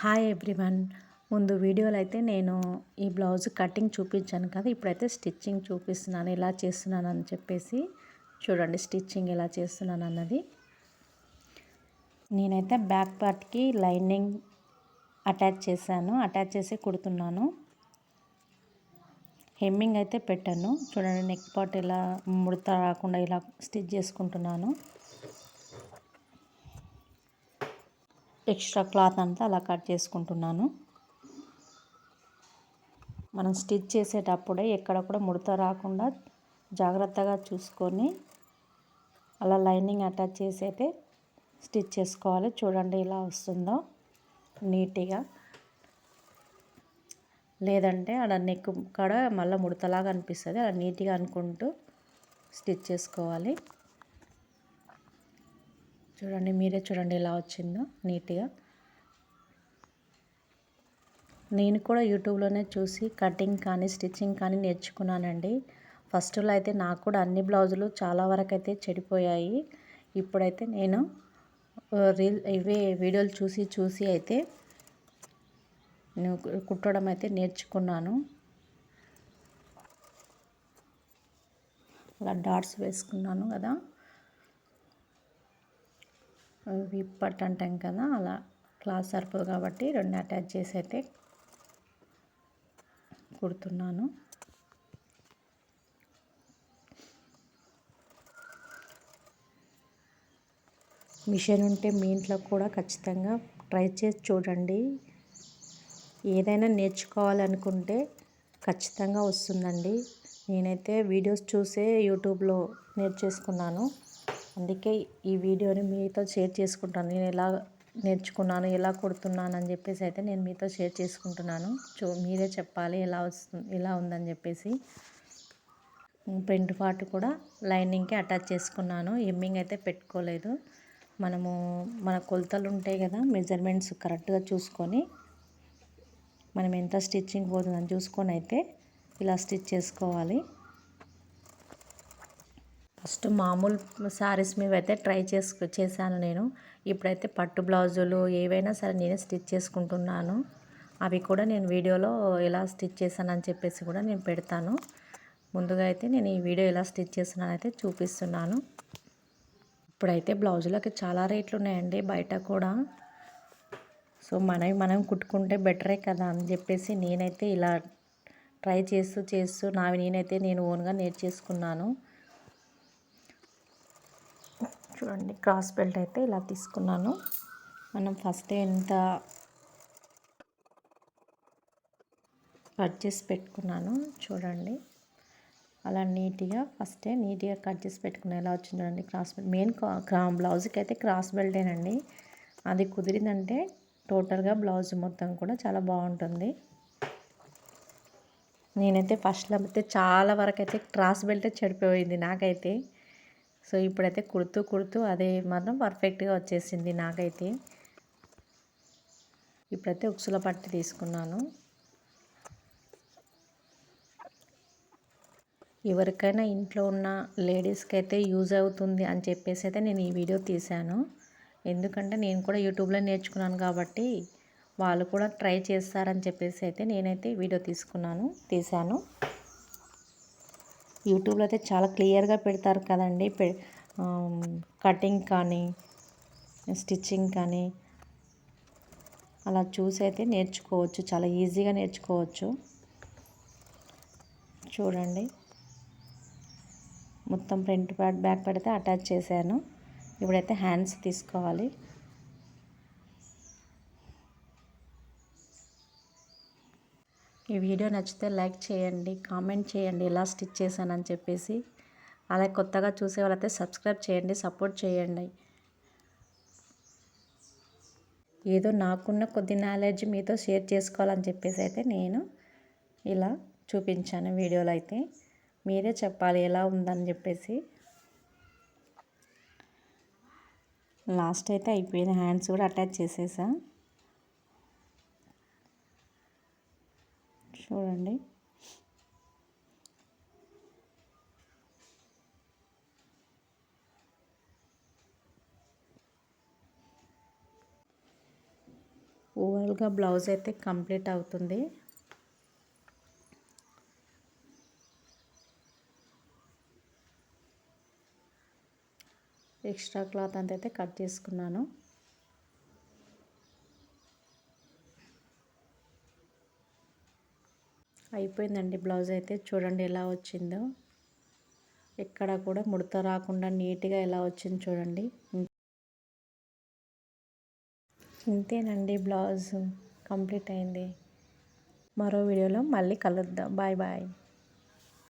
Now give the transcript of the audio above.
Hi everyone ముందు వీడియోలో అయితే నేను ఈ బ్లౌజ్ కటింగ్ చూపించాను కదా ఇప్పుడైతే స్టిచ్చింగ్ చూపిస్తున్నాను ఎలా చేస్తున్నాను అని చెప్పేసి. చూడండి స్టిచ్చింగ్ ఎలా చేస్తున్నాను అన్నది. నేనైతే బ్యాక్ పార్ట్కి లైనింగ్ అటాచ్ చేశాను అటాచ్ చేసి కుడుతున్నాను. హెమ్మింగ్ అయితే పెట్టాను. చూడండి నెక్ పార్ట్ ఇలా ముడత రాకుండా ఇలా స్టిచ్ చేసుకుంటున్నాను. ఎక్స్ట్రా క్లాత్ అంతా అలా కట్ చేసుకుంటున్నాను. మనం స్టిచ్ చేసేటప్పుడే ఎక్కడ కూడా ముడత రాకుండా జాగ్రత్తగా చూసుకొని అలా లైనింగ్ అటాచ్ చేసి అయితే స్టిచ్ చేసుకోవాలి. చూడండి ఇలా వస్తుందో నీట్గా. లేదంటే అలా నెక్ కాడ మళ్ళీ ముడతలాగా అనిపిస్తుంది. అలా నీట్గా అనుకుంటూ స్టిచ్ చేసుకోవాలి. చూడండి మీరే చూడండి ఎలా వచ్చిందో నీట్గా. నేను కూడా యూట్యూబ్లోనే చూసి కటింగ్ కానీ స్టిచ్చింగ్ కానీ నేర్చుకున్నానండి. ఫస్ట్లో అయితే నాకు కూడా అన్ని బ్లౌజులు చాలా వరకు అయితే చెడిపోయాయి. ఇప్పుడైతే నేను రీల్ ఇవే వీడియోలు చూసి చూసి అయితే నేను కుట్టడం అయితే నేర్చుకున్నాను. అలా డాట్స్ వేసుకున్నాను కదా. విప్పట్ అంటాం కదా అలా క్లాత్ సరిపోదు కాబట్టి రెండు అటాచ్ చేసి అయితే కుడుతున్నాను. మిషన్ ఉంటే మీ ఇంట్లో కూడా ఖచ్చితంగా ట్రై చేసి చూడండి. ఏదైనా నేర్చుకోవాలనుకుంటే ఖచ్చితంగా వస్తుందండి. నేనైతే వీడియోస్ చూసే యూట్యూబ్లో నేర్చేసుకున్నాను. అందుకే ఈ వీడియోని మీతో షేర్ చేసుకుంటాను. నేను ఎలా నేర్చుకున్నాను ఎలా కొడుతున్నాను అని చెప్పేసి అయితే నేను మీతో షేర్ చేసుకుంటున్నాను. చూ మీరే చెప్పాలి ఎలా వస్తుంది ఎలా ఉందని చెప్పేసి. ప్రింట్ పార్ట్ కూడా లైనింగ్కి అటాచ్ చేసుకున్నాను. ఎమ్మింగ్ అయితే పెట్టుకోలేదు. మనము మన కొలతలు ఉంటాయి కదా మెజర్మెంట్స్ కరెక్ట్గా చూసుకొని మనం ఎంత స్టిచ్చింగ్ పోతుందని చూసుకొని అయితే ఇలా స్టిచ్ చేసుకోవాలి. ఫస్ట్ మామూలు శారీస్ మీద అయితే ట్రై చేసుకు చేశాను నేను. ఇప్పుడైతే పట్టు బ్లౌజులు ఏవైనా సరే నేనే స్టిచ్ చేసుకుంటున్నాను. అవి కూడా నేను వీడియోలో ఎలా స్టిచ్ చేశానని చెప్పేసి కూడా నేను పెడతాను. ముందుగా అయితే నేను ఈ వీడియో ఎలా స్టిచ్ చేస్తున్నాను అయితే చూపిస్తున్నాను. ఇప్పుడైతే బ్లౌజులకి చాలా రేట్లు ఉన్నాయండి బయట కూడా. సో మనవి మనం కుట్టుకుంటే బెటరే కదా అని చెప్పేసి నేనైతే ఇలా ట్రై చేస్తూ చేస్తూ నావి నేనైతే నేను ఓన్గా నేర్చేసుకున్నాను. చూడండి క్రాస్ బెల్ట్ అయితే ఇలా తీసుకున్నాను. మనం ఫస్ట్ ఎంత కట్ చేసి పెట్టుకున్నాను చూడండి. అలా నీట్గా ఫస్టే నీట్గా కట్ చేసి పెట్టుకున్నా ఎలా వచ్చింది చూడండి క్రాస్ బెల్ట్ మెయిన్ క్రా బ్లౌజ్కి అయితే క్రాస్ బెల్టేనండి అది కుదిరిందంటే టోటల్గా బ్లౌజ్ మొత్తం కూడా చాలా బాగుంటుంది. నేనైతే ఫస్ట్లో అయితే చాలా వరకు అయితే క్రాస్ బెల్టే చెడిపోయింది నాకైతే. సో ఇప్పుడైతే కుడుతూ కుడుతూ అదే మాత్రం పర్ఫెక్ట్గా వచ్చేసింది నాకైతే. ఇప్పుడైతే ఉక్సుల పట్టి తీసుకున్నాను. ఎవరికైనా ఇంట్లో ఉన్న లేడీస్కి అయితే యూజ్ అవుతుంది అని చెప్పేసి అయితే నేను ఈ వీడియో తీశాను. ఎందుకంటే నేను కూడా యూట్యూబ్లో నేర్చుకున్నాను కాబట్టి వాళ్ళు కూడా ట్రై చేస్తారని చెప్పేసి అయితే నేనైతే వీడియో తీసుకున్నాను తీశాను. యూట్యూబ్లో అయితే చాలా క్లియర్గా పెడతారు కదండి. కటింగ్ కానీ స్టిచ్చింగ్ కానీ అలా చూసి అయితే నేర్చుకోవచ్చు. చాలా ఈజీగా నేర్చుకోవచ్చు. చూడండి. మొత్తం ఫ్రంట్ ప్యాడ్ బ్యాక్ పెడితే అటాచ్ చేశాను. ఇప్పుడైతే హ్యాండ్స్ తీసుకోవాలి. ఈ వీడియో నచ్చితే లైక్ చేయండి కామెంట్ చేయండి ఎలా స్టిచ్ చేశానని చెప్పేసి. అలాగే కొత్తగా చూసే వాళ్ళైతే సబ్స్క్రైబ్ చేయండి సపోర్ట్ చేయండి. ఏదో నాకున్న కొద్ది నాలెడ్జ్ మీతో షేర్ చేసుకోవాలని చెప్పేసి అయితే నేను ఇలా చూపించాను వీడియోలో అయితే. మీరే చెప్పాలి ఎలా ఉందని చెప్పేసి. లాస్ట్ అయితే అయిపోయింది హ్యాండ్స్ కూడా అటాచ్ చేసేసా. చూడండి. ఓవరాల్గా బ్లౌజ్ అయితే కంప్లీట్ అవుతుంది. ఎక్స్ట్రా క్లాత్ అంత అయితే కట్ చేసుకున్నాను. అయిపోయిందండి బ్లౌజ్ అయితే. చూడండి ఎలా వచ్చిందో. ఎక్కడ కూడా ముడత రాకుండా నీట్గా ఎలా వచ్చింది చూడండి. ఇంతేనండి బ్లౌజ్. కంప్లీట్ అయింది. మరో వీడియోలో మళ్ళీ కలుద్దాం. Bye bye.